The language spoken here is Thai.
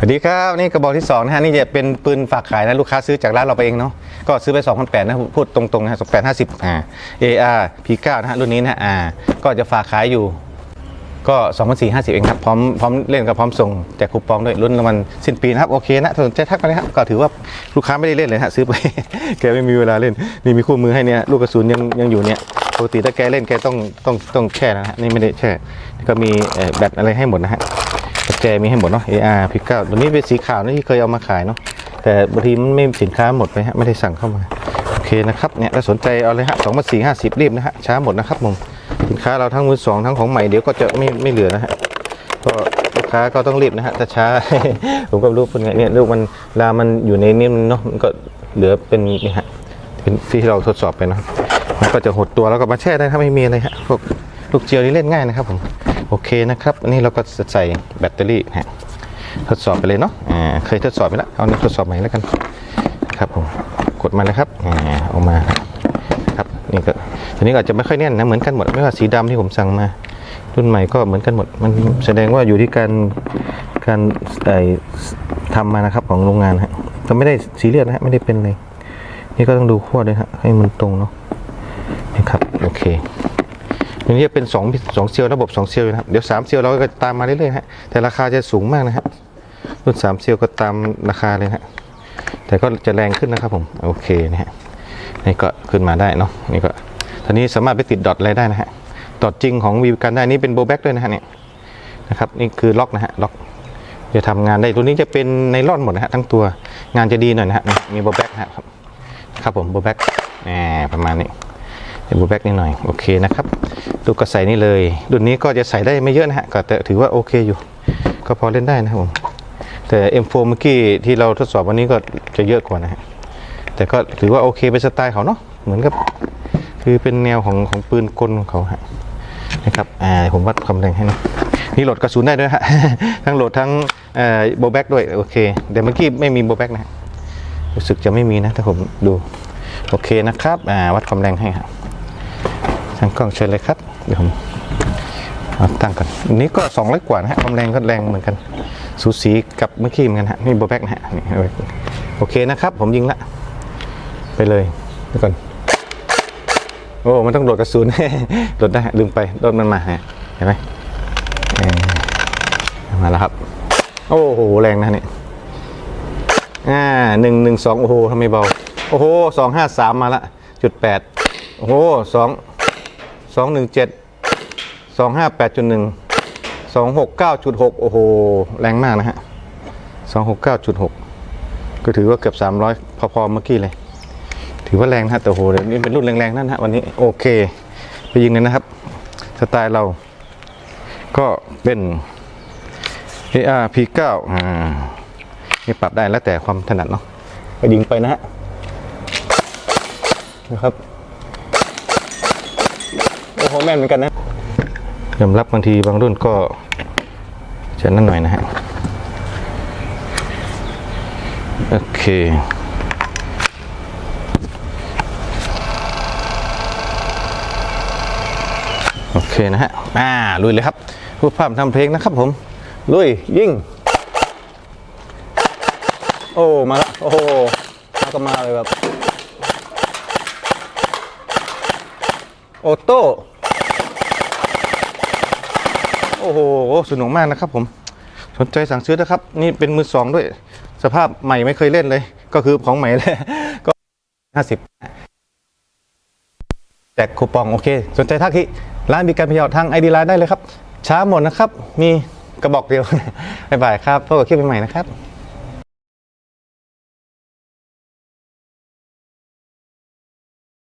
สวัสดีครับนี่กระบอกที่2นะฮะนี่จะเป็นปืนฝากขายนะลูกค้าซื้อจากร้านเราไปเองเนาะก็ซื้อไป2,800นะพูดตรงๆนะฮะ2,850อ่า AR P9 นะฮะรุ่นนี้นะฮะอ่าก็จะฝากขายอยู่ ก็2,450เองครับพร้อมพร้อมเล่นกับพร้อมส่งแจกคูปองด้วยรุ่นรางวัลสิ้นปีนะครับโอเคนะสนใจทักมาเลยครับก็ถือว่าลูกค้าไม่ได้เล่นเลยฮะซื้อไป แกไม่มีเวลาเล่นนี่มีคู่มือให้เนี่ยลูกกระสุนยังยังอยู่เนี่ยปกติถ้าแกเล่นแกต้องต้องต้องแช่นะฮะนี่ไม่ได้แช่ก็มีแบตอะไรให้หมดนะฮะ แจมีให้หมดเนาะ AR พิก้าตัวนี้เป็นสีขาวนะที่เคยเอามาขายเนาะแต่บางทีมันไม่สินค้าหมดไปฮะไม่ได้สั่งเข้ามาโอเคนะครับเนี่ยถ้าสนใจเอาเลยฮะสองพันสี่ห้าสิบรีบนะฮะช้าหมดนะครับผมสินค้าเราทั้งมือสองทั้งของใหม่เดี๋ยวก็จะไม่ไม่เหลือนะฮะก็ลูกค้าก็ต้องรีบนะฮะถ้าช้า ผมก็รู้เป็นไงเนี่ยลูกมันลามันอยู่ในนี้มันเนาะมันก็เหลือเป็นนี่ฮะเป็นที่เราทดสอบไปเนาะมันก็จะหดตัวแล้วก็มาแช่ได้ถ้าไม่มีอะไรฮะพวกลูกเจียวนี่เล่นง่ายนะครับผม โอเคนะครับ อันนี้เราก็จะใส่แบตเตอรี่ฮะทดสอบไปเลยเนาะอ่าเคยทดสอบไปแล้วเอานี้ทดสอบใหม่แล้วกันครับผมกดมาเลยครับอ่าออกมาครับนี่ก็ทีนี้ก็อาจจะไม่ค่อยแน่นนะเหมือนกันหมดไม่ว่าสีดำที่ผมสั่งมา รุ่นใหม่ก็เหมือนกันหมด มันแสดงว่าอยู่ที่การการไอ้ทำมานะครับของโรงงานฮะก็ไม่ได้ซีเรียสนะฮะไม่ได้เป็นเลยนี่ก็ต้องดูขั้วด้วยฮะให้มันตรงเนาะนี่ครับโอเค อันนี้เป็น2 2เซลล์ระบบ 2 เซลล์นะครับ เดี๋ยว 3 เซลล์เราก็ตามมาเรื่อยๆฮะ แต่ราคาจะสูงมากนะฮะ รุ่น 3 เซลล์ก็ตามราคาเลยฮะ แต่ก็จะแรงขึ้นนะครับผม โอเคนะฮะ นี่ก็ขึ้นมาได้เนาะ นี่ก็ทีนี้สามารถไปติดดอทอะไรได้นะฮะ ดอทจริงของวีกันได้นี่เป็นโบแบ็กด้วยนะฮะเนี่ย นะครับ นี่คือล็อกนะฮะ ล็อก จะทำงานได้ตัวนี้จะเป็นไนล่อนหมดนะฮะทั้งตัว งานจะดีหน่อยนะฮะ มีโบแบ็กนะครับ ครับผมโบแบ็กแหมประมาณนี้ บแบ็กนิดหน่อยโอเคนะครับลูกก็ใส่นี่เลยรุ่นนี้ก็จะใส่ได้ไม่เยอะนะฮะก็แต่ถือว่าโอเคอยู่ ก็พอเล่นได้นะครับผมแต่ M4 เมื่อกี้ที่เราทดสอบวันนี้ก็จะเยอะกว่านะฮะแต่ก็ถือว่าโอเคเป็นสไตล์เขาเนาะเหมือนกับคือเป็นแนวของของปืนกลของเขาฮะนะครับอ่าผมวัดความแรงให้นะนี่โหลดกระสุนได้ด้วยฮะทั้งโหลดทั้งเอ่อโบแบ็กด้วยโอเคเดี๋ยวเมื่อกี้ไม่มีโบแบ็กนะฮะรู้สึกจะไม่มีนะถ้าผมดูโอเคนะครับอ่าวัดความแรงให้ครับ ทางกล้องเชิญเลยครับ เดี๋ยวผมตั้งก่อนอันนี้ก็สองร้อยกว่านะฮะความแรงก็แรงเหมือนกัน สูสีกับเมื่อกี้เหมือนกันฮะนี่โบแบกนะฮะนี่โอเคนะครับ ผมยิงละ ไปเลยเดี๋ยวก่อน โอ้ มันต้องโหลดกระสุนโหลดได้ฮะลืมไปโหลดมันมาฮะเห็นไหมมาแล้วครับ โอ้โห แรงนะนี่อ่าหนึ่งหนึ่งสองโอ้โหทำไมเบา โอ้โหสองห้าสามมาละจุดแปดโอ้โหสอง สองหนึ่งเจ็ดสองห้าแปดจุดหนึ่งสองหกเก้าจุดหกโอ้โห แรงมากนะฮะสองหกเก้าจุดหกก็ถือว่าเกือบสามร้อยพอๆเมื่อกี้เลย ถือว่าแรงนะฮะแต่โหเดี๋ยวนี้เป็นรุ่นแรงๆนั่นฮะวันนี้ โอเค ไปยิงเลยนะครับ สไตล์เรา ก็เป็น AR P9 อ่านี่ปรับได้แล้วแต่ความถนัดเนาะก็ยิงไปนะฮะนะครับ โอ้โหแม่นเหมือนกันนะยอมรับบางทีบางรุ่นก็จะนั่นหน่อยนะฮะ โอเคโอเคนะฮะ อ่า ลุยเลยครับพูดภาพทำเพลงนะครับผม ลุย ยิงโอ้ มาแล้ว โอ้โหมาก็มาเลยแบบ โอโต้ โอ้โหสนุกมากนะครับผมสนใจสั่งซื้อนะครับ นี่เป็นมือสองด้วย สภาพใหม่ไม่เคยเล่นเลย ก็คือของใหม่เลยก็ห้าสิบแจกคูปองโอเค สนใจทักที่ร้านมีการพยาทางไอดีไลน์ได้เลยครับ ช้าหมดนะครับ มีกระบอกเดียวบ๊ายบายครับพบกับคลิปใหม่ๆนะครับ